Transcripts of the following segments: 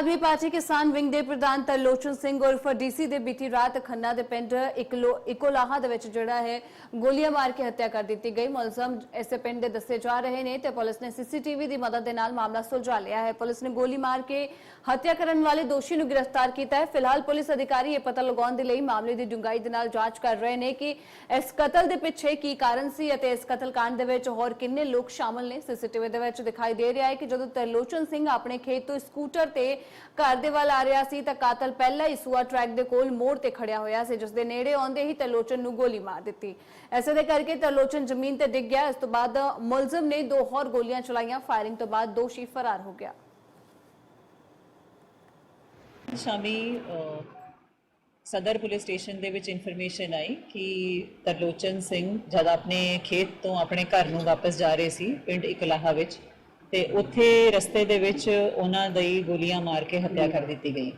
ਆਦਮੀ party ਕਿਸਾਨ wing ਦੇ ਪ੍ਰਧਾਨ ਤਰਲੋਚਨ ਸਿੰਘ ਉਰਫ ਡੀਸੀ ਦੇ ਬੀਤੀ ਰਾਤ ਖੰਨਾ ਦੇ ਪਿੰਡ ਇਕਲੋ ਇਕੋਲਾਹਾ ਦੇ ਵਿੱਚ ਜਿਹੜਾ ਹੈ ਗੋਲੀਆਂ ਮਾਰ ਕੇ ਹੱਤਿਆ ਕਰ ਦਿੱਤੀ ਗਈ। ਮੁਲਜ਼ਮ ਇਸੇ ਪਿੰਡ ਦੇ ਦੱਸੇ ਜਾ ਰਹੇ ਨੇ ਤੇ ਪੁਲਿਸ ਨੇ ਸੀਸੀਟੀਵੀ ਦੀ ਮਦਦ ਦੇ ਨਾਲ ਮਾਮਲਾ ਸੁਲਝਾ ਲਿਆ ਹੈ। ਪੁਲਿਸ ਨੇ ਗੋਲੀ ਮਾਰ ਕੇ ਹੱਤਿਆ ਕਰਨ ਵਾਲੇ ਦੋਸ਼ੀ ਨੂੰ ਗ੍ਰਿਫਤਾਰ ਕੀਤਾ ਹੈ। ਫਿਲਹਾਲ ਪੁਲਿਸ ਅਧਿਕਾਰੀ ਇਹ ਪਤਾ ਲਗਾਉਣ ਦੇ ਲਈ ਮਾਮਲੇ ਦੀ ਡੂੰਘਾਈ ਦੇ ਨਾਲ ਜਾਂਚ ਕਰ ਰਹੇ ਨੇ ਕਿ ਇਸ ਕਤਲ ਦੇ ਪਿੱਛੇ ਕੀ ਕਾਰਨ ਸੀ ਅਤੇ ਇਸ ਕਤਲ ਕਾਂਡ ਦੇ ਵਿੱਚ ਹੋਰ ਕਿੰਨੇ ਲੋਕ ਸ਼ਾਮਲ ਨੇ? ਸੀਸੀਟੀਵੀ ਦੇ ਵਿੱਚ ਦਿਖਾਈ ਦੇ ਰਿਹਾ ਹੈ ਕਿ ਜਦੋਂ ਤਰਲੋਚਨ ਸਿੰਘ ਆਪਣੇ ਖੇਤ ਤੋਂ ਸਕੂਟਰ ਤੇ ਘਰ ਦੇ ਵੱਲ ਆ ਰਿਹਾ ਸੀ ਤਾਂ ਕਾਤਲ ਪਹਿਲਾਂ ਹੀ ਸੂਆ ਟਰੈਕ ਦੇ ਕੋਲ ਮੋੜ ਤੇ ਖੜਿਆ ਹੋਇਆ ਸੀ ਜਿਸ ਦੇ ਨੇੜੇ ਆਉਂਦੇ ਹੀ ਤਰਲੋਚਨ ਨੂੰ ਗੋਲੀ ਮਾਰ ਦਿੱਤੀ। ਐਸੇ ਦੇ ਕਰਕੇ ਤਰਲੋਚਨ ਜ਼ਮੀਨ ਤੇ ਡਿੱਗ ਗਿਆ। ਇਸ ਤੋਂ ਬਾਅਦ ਮੁਲਜ਼ਮ ਨੇ ਦੋ ਹੋਰ ਗੋਲੀਆਂ ਚਲਾਈਆਂ। ਫਾਇਰਿੰਗ ਤੋਂ ਬਾਅਦ ਦੋਸ਼ੀ ਫਰਾਰ ਹੋ ਗਿਆ। ਸ਼ਾਮੀ ਸਦਰ ਪੁਲਿਸ ਸਟੇਸ਼ਨ ਦੇ ਵਿੱਚ ਇਨਫੋਰਮੇਸ਼ਨ ਆਈ ਕਿ ਤਰਲੋਚਨ ਸਿੰਘ ਜਦ ਆਪਣੇ ਖੇਤ ਤੋਂ ਆਪਣੇ ਘਰ ਨੂੰ ਵਾਪਸ ਜਾ ਰਹੇ ਸੀ, ਪਿੰਡ ਇਕਲਾਹਾ ਵਿੱਚ ਤੇ ਉੱਥੇ ਰਸਤੇ ਦੇ ਵਿੱਚ ਉਹਨਾਂ ਦੀ ਗੋਲੀਆਂ ਮਾਰ ਕੇ ਹੱਤਿਆ ਕਰ ਦਿੱਤੀ ਗਈ।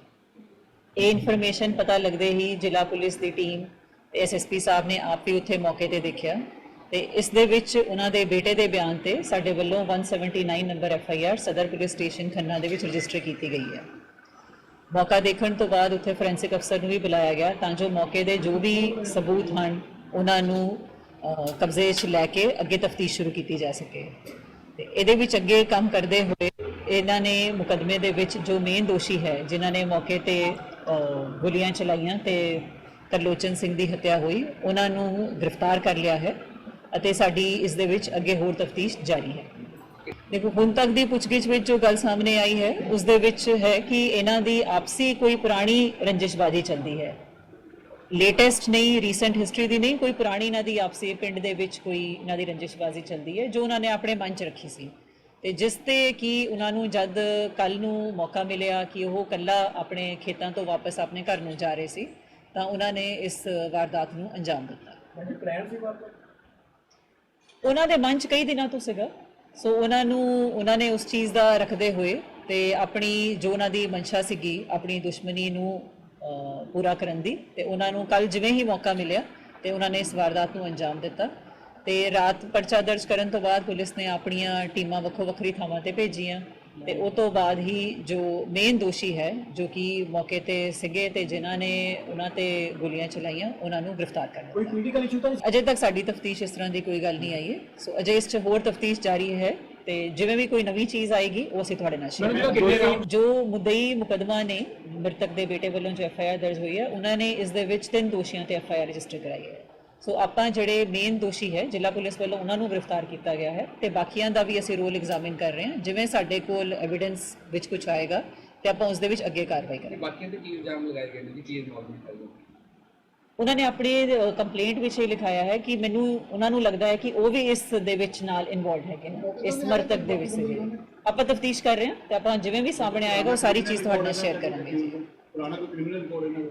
ਇਹ ਇਨਫੋਰਮੇਸ਼ਨ ਪਤਾ ਲੱਗਦੇ ਹੀ ਜ਼ਿਲ੍ਹਾ ਪੁਲਿਸ ਦੀ ਟੀਮ ਐਸਐਸਪੀ ਸਾਹਿਬ ਨੇ ਆਪ ਹੀ ਉੱਥੇ ਮੌਕੇ ਤੇ ਦੇਖਿਆ। ਤੇ ਇਸ ਦੇ ਵਿੱਚ ਉਹਨਾਂ ਦੇ ਬੇਟੇ ਦੇ ਬਿਆਨ ਤੇ ਸਾਡੇ ਵੱਲੋਂ 179 number FIR Sadar police station Khanna ਦੇ ਵਿੱਚ ਰਜਿਸਟਰ ਕੀਤੀ ਗਈ ਹੈ। ਮੌਕਾ ਦੇਖਣ ਤੋਂ ਬਾਅਦ ਉੱਥੇ ਫੋਰੈਂਸਿਕ ਅਫਸਰ ਨੂੰ ਵੀ ਬੁਲਾਇਆ ਗਿਆ ਤਾਂ ਜੋ ਮੌਕੇ ਦੇ ਜੋ ਵੀ ਸਬੂਤ ਹਨ, ਉਹਨਾਂ ਨੂੰ ਕਬਜ਼ੇ 'ਚ ਲੈ ਕੇ ਅੱਗੇ ਤਫਤੀਸ਼ ਸ਼ੁਰੂ ਕੀਤੀ ਜਾ ਸਕੇ। ਤੇ ਇਹਦੇ ਵਿੱਚ ਅੱਗੇ ਕੰਮ ਕਰਦੇ ਹੋਏ ਇਹਨਾਂ ਨੇ ਮੁਕਦਮੇ ਦੇ ਵਿੱਚ ਜੋ ਮੇਨ ਦੋਸ਼ੀ ਹੈ, ਜਿਨ੍ਹਾਂ ਨੇ ਮੌਕੇ ਤੇ ਗੋਲੀਆਂ ਚਲਾਈਆਂ ਤੇ ਤਰਲੋਚਨ ਸਿੰਘ ਦੀ ਹੱਤਿਆ ਹੋਈ, ਉਹਨਾਂ ਨੂੰ ਗ੍ਰਿਫਤਾਰ ਕਰ ਲਿਆ ਹੈ ਅਤੇ ਸਾਡੀ ਇਸ ਦੇ ਵਿੱਚ ਅੱਗੇ ਹੋਰ ਤਫਤੀਸ਼ ਜਾਰੀ ਹੈ। ਦੇਖੋ, ਹੁਣ ਤੱਕ ਦੀ ਪੁੱਛਗਿੱਛ ਵਿੱਚ ਜੋ ਗੱਲ ਸਾਹਮਣੇ ਆਈ ਹੈ, ਉਸ ਦੇ ਵਿੱਚ ਹੈ ਕਿ ਇਹਨਾਂ ਦੀ ਆਪਸੀ ਕੋਈ ਪੁਰਾਣੀ ਰੰਜਿਸ਼ਬਾਜ਼ੀ ਚੱਲਦੀ ਹੈ। ਲੇਟੈਸਟ ਨਹੀਂ ਰੀਸੈਂਟ ਹਿਸਟਰੀ ਦੀ ਨਹੀਂ ਕੋਈ ਪੁਰਾਣੀ ਇਹਨਾਂ ਦੀ ਆਪਸੀ ਪਿੰਡ ਦੇ ਵਿੱਚ ਕੋਈ ਇਹਨਾਂ ਦੀ ਰੰਜਿਸ਼ਬਾਜ਼ੀ ਚੱਲਦੀ ਹੈ ਜੋ ਉਹਨਾਂ ਨੇ ਆਪਣੇ ਮਨ 'ਚ ਰੱਖੀ ਸੀ। ਤੇ ਜਿਸ ਤੇ ਕਿ ਉਹਨਾਂ ਨੂੰ ਜਦ ਕੱਲ ਨੂੰ ਮੌਕਾ ਮਿਲਿਆ ਕਿ ਉਹ ਕੱਲਾ ਆਪਣੇ ਖੇਤਾਂ ਤੋਂ ਵਾਪਸ ਆਪਣੇ ਘਰ ਨੂੰ ਜਾ ਰਹੇ ਸੀ ਤਾਂ ਉਹਨਾਂ ਨੇ ਇਸ ਵਾਰਦਾਤ ਨੂੰ ਅੰਜਾਮ ਦਿੱਤਾ। ਉਹਨਾਂ ਦੇ ਮਨ 'ਚ ਕਈ ਦਿਨਾਂ ਤੋਂ ਸੀਗਾ। ਸੋ ਉਹਨਾਂ ਨੂੰ ਉਹਨਾਂ ਨੇ ਉਸ ਚੀਜ਼ ਦਾ ਰੱਖਦੇ ਹੋਏ ਤੇ ਆਪਣੀ ਜੋ ਉਹਨਾਂ ਦੀ ਮਨਸ਼ਾ ਸੀਗੀ ਆਪਣੀ ਦੁਸ਼ਮਣੀ ਨੂੰ ਪੂਰਾ ਕਰਨ ਦੀ ਤੇ ਉਹਨਾਂ ਨੂੰ ਕੱਲ ਜਿਵੇਂ ਹੀ ਮੌਕਾ ਮਿਲਿਆ ਤੇ ਉਹਨਾਂ ਨੇ ਇਸ ਵਾਰਦਾਤ ਨੂੰ ਅੰਜਾਮ ਦਿੱਤਾ। ਤੇ ਰਾਤ ਪਰਚਾ ਦਰਜ ਕਰਨ ਤੋਂ ਬਾਅਦ ਪੁਲਿਸ ਨੇ ਆਪਣੀਆਂ ਟੀਮਾਂ ਵੱਖੋ ਵੱਖਰੀ ਥਾਵਾਂ ਤੇ ਭੇਜੀਆਂ ਤੇ ਉਹ ਤੋਂ ਬਾਅਦ ਹੀ ਜੋ ਮੇਨ ਦੋਸ਼ੀ ਹੈ ਜੋ ਕਿ ਮੌਕੇ ਤੇ ਸੀਗੇ ਤੇ ਜਿਨ੍ਹਾਂ ਨੇ ਉਹਨਾਂ ਤੇ ਗੋਲੀਆਂ ਚਲਾਈਆਂ ਉਹਨਾਂ ਨੂੰ ਗ੍ਰਿਫਤਾਰ ਕਰ ਲਿਆ। ਕੋਈ ਪੋਲੀਟੀਕਲ ਇਸ਼ੂ ਤਾਂ ਅਜੇ ਤੱਕ ਸਾਡੀ ਤਫਤੀਸ਼ ਇਸ ਤਰ੍ਹਾਂ ਦੀ ਕੋਈ ਗੱਲ ਨਹੀਂ ਆਈ ਹੈ। ਸੋ ਅਜੇ ਇਸ 'ਚ ਹੋਰ ਤਫਤੀਸ਼ ਜਾਰੀ ਹੈ। ਤੇ ਜਿਵੇਂ ਵੀ ਕੋਈ ਨਵੀਂ ਚੀਜ਼ ਆਏਗੀ ਉਹ ਅਸੀਂ ਤੁਹਾਡੇ ਨਾਲ ਸ਼ੇਅਰ ਜੋ ਮੁਦਈ ਮੁਕਦਮਾ ਨੇ ਮ੍ਰਿਤਕ ਦੇ ਬੇਟੇ ਵੱਲੋਂ ਜੋ ਐਫ ਆਈ ਆਰ ਦਰਜ ਹੋਈ ਹੈ ਉਹਨਾਂ ਨੇ ਇਸ ਦੇ ਵਿੱਚ ਤਿੰਨ ਦੋਸ਼ੀਆਂ ਤੇ ਐਫ ਆਈ ਆਰ ਰਜਿਸਟਰ ਕਰਾਈ ਹੈ। ਸੋ ਆਪਾਂ ਜਿਹੜੇ ਮੇਨ ਦੋਸ਼ੀ ਹੈ ਜ਼ਿਲ੍ਹਾ ਪੁਲਿਸ ਵੱਲੋਂ ਉਹਨਾਂ ਨੂੰ ਗ੍ਰਿਫਤਾਰ ਕੀਤਾ ਗਿਆ ਹੈ ਤੇ ਬਾਕੀਆਂ ਦਾ ਵੀ ਅਸੀਂ ਰੋਲ ਐਗਜ਼ਾਮਿਨ ਕਰ ਰਹੇ ਹਾਂ। ਜਿਵੇਂ ਸਾਡੇ ਕੋਲ ਐਵੀਡੈਂਸ ਵਿੱਚ ਕੁਝ ਆਏਗਾ ਤੇ ਆਪਾਂ ਉਸ ਦੇ ਵਿੱਚ ਅੱਗੇ ਕਾਰਵਾਈ ਕਰਾਂਗੇ। ਬਾਕੀਆਂ ਤੇ ਕੀ ਇਲਜ਼ਾਮ ਲਗਾਏ ਗਏ ਨੇ ਜੀ ਕੀ ਇਨਵੋਲਵਮੈਂਟ ਹੈ? ਉਹਨਾਂ ਨੇ ਆਪਣੀ ਕੰਪਲੇਂਟ ਵਿੱਚ ਇਹ ਲਿਖਾਇਆ ਹੈ ਕਿ ਮੈਨੂੰ ਉਹਨਾਂ ਨੂੰ ਲੱਗਦਾ ਹੈ ਕਿ ਉਹ ਵੀ ਇਸ ਦੇ ਵਿੱਚ ਨਾਲ ਇਨਵੋਲਡ ਹੈਗੇ ਨੇ ਇਸ ਮਰਤਕ ਦੇ ਵਿੱਚ ਸੀਗੇ ਆਪਾਂ ਤਫਤੀਸ਼ ਕਰ ਰਹੇ ਹਾਂ ਤੇ ਆਪਾਂ ਜਿਵੇਂ ਵੀ ਸਾਹਮਣੇ ਆਏਗਾ ਉਹ ਸਾਰੀ ਚੀਜ਼ ਤੁਹਾਡੇ ਨਾਲ ਸ਼ੇਅਰ ਕਰਾਂਗੇ। ਜੀ ਪੁਰਾਣਾ ਕੋਈ ਕ੍ਰਿਮੀਨਲ ਰਿਕਾਰਡ ਇਹਨਾਂ ਦਾ?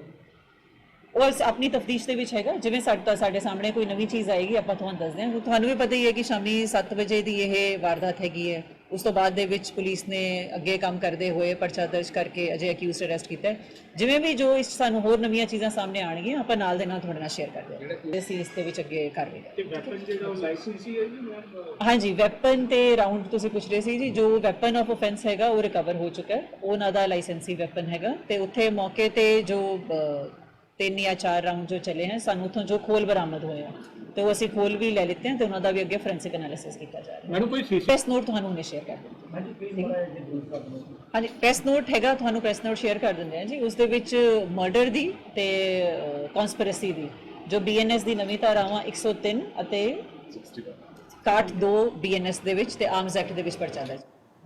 ਉਹ ਇਸ ਆਪਣੀ ਤਫਤੀਸ਼ ਦੇ ਵਿੱਚ ਹੈਗਾ ਜਿਵੇਂ ਸਾਡੇ ਤੋਂ ਸਾਡੇ ਸਾਹਮਣੇ ਕੋਈ ਨਵੀਂ ਚੀਜ਼ ਆਏਗੀ ਆਪਾਂ ਤੁਹਾਨੂੰ ਦੱਸਦੇ ਹਾਂ ਤੁਹਾਨੂੰ ਵੀ ਪਤਾ ਹੀ ਹੈ ਕਿ ਸ਼ਾਮੀ 7 ਵਜੇ ਦੀ ਇਹ ਵਾਰਦਾਤ ਹੈਗੀ ਹੈ। ਉਸ ਤੋਂ ਬਾਅਦ ਦੇ ਵਿੱਚ ਪੁਲਿਸ ਨੇ ਅੱਗੇ ਕੰਮ ਕਰਦੇ ਹੋਏ ਪਰਚਾ ਦਰਜ ਕਰਕੇ ਅਜੇ ਅਕਿਊਜ਼ਡ ਅਰੈਸਟ ਕੀਤਾ ਹੈ। ਜਿਵੇਂ ਵੀ ਜੋ ਇਸ ਸਾਨੂੰ ਹੋਰ ਨਵੀਆਂ ਚੀਜ਼ਾਂ ਸਾਹਮਣੇ ਆਣਗੀਆਂ ਆਪਾਂ ਨਾਲ ਦੇ ਨਾਲ ਤੁਹਾਡੇ ਨਾਲ ਸ਼ੇਅਰ ਕਰ ਦਿਆਂਗੇ ਅਸੀਂ ਇਸ ਦੇ ਵਿੱਚ ਅੱਗੇ ਕਾਰਵਾਈ ਕਰਾਂਗੇ ਹੀ। ਹੈ ਹਾਂਜੀ ਵੈਪਨ ਤੇ ਰਾਉਂਡ ਤੁਸੀਂ ਪੁੱਛ ਰਹੇ ਸੀ ਜੀ ਜੋ ਵੈਪਨ ਆਫ ਆਫੈਂਸ ਹੈਗਾ ਉਹ ਰਿਕਵਰ ਹੋ ਚੁੱਕਾ ਹੈ। ਉਹ ਉਹਨਾਂ ਦਾ ਲਾਇਸੈਂਸੀ ਵੈਪਨ ਹੈਗਾ ਤੇ ਉੱਥੇ ਮੌਕੇ ਤੇ ਜੋ ਤਿੰਨ ਜਾਂ ਚਾਰ ਰਾਉਂਡ ਜੋ ਚੱਲੇ ਹਨ ਸਾਨੂੰ ਉੱਥੋਂ ਜੋ ਖੋਲ ਬਰਾਮਦ ਹੋਏ ਆ ਤੇ ਉਹ ਅਸੀਂ ਖੋਲ ਵੀ ਲੈ ਲਿੱਤੇ ਹਨ ਤੇ ਉਹਨਾਂ ਦਾ ਵੀ ਅੱਗੇ ਫੋਰੈਂਸਿਕ ਐਨਾਲਿਸਿਸ ਕੀਤਾ ਜਾ ਰਿਹਾ। ਹੈ ਮੈਨੂੰ ਕੋਈ ਸੀਸੀ ਪ੍ਰੈਸ ਨੋਟ ਤੁਹਾਨੂੰ ਹੁਣੇ ਸ਼ੇਅਰ ਕਰ ਦਿੰਦੇ ਹਾਂਜੀ ਪ੍ਰੈਸ ਨੋਟ ਹੈਗਾ ਤੁਹਾਨੂੰ ਪ੍ਰੈਸ ਨੋਟ ਸ਼ੇਅਰ ਕਰ ਦਿੰਦੇ ਆ ਜੀ। ਉਸ ਦੇ ਵਿੱਚ ਮਰਡਰ ਦੀ ਤੇ ਕਨਸਪੀਰੇਸੀ ਦੀ ਜੋ ਬੀਐਨਐਸ ਦੀ ਨਵੀਂ ਧਾਰਾਵਾਂ 103 ਅਤੇ 62 ਬੀਐਨਐਸ ਦੇ ਵਿੱਚ ਤੇ ਆਰਮਸ ਐਕਟ ਦੇ ਵਿੱਚ ਪਰਚਾ ਦਰਜ।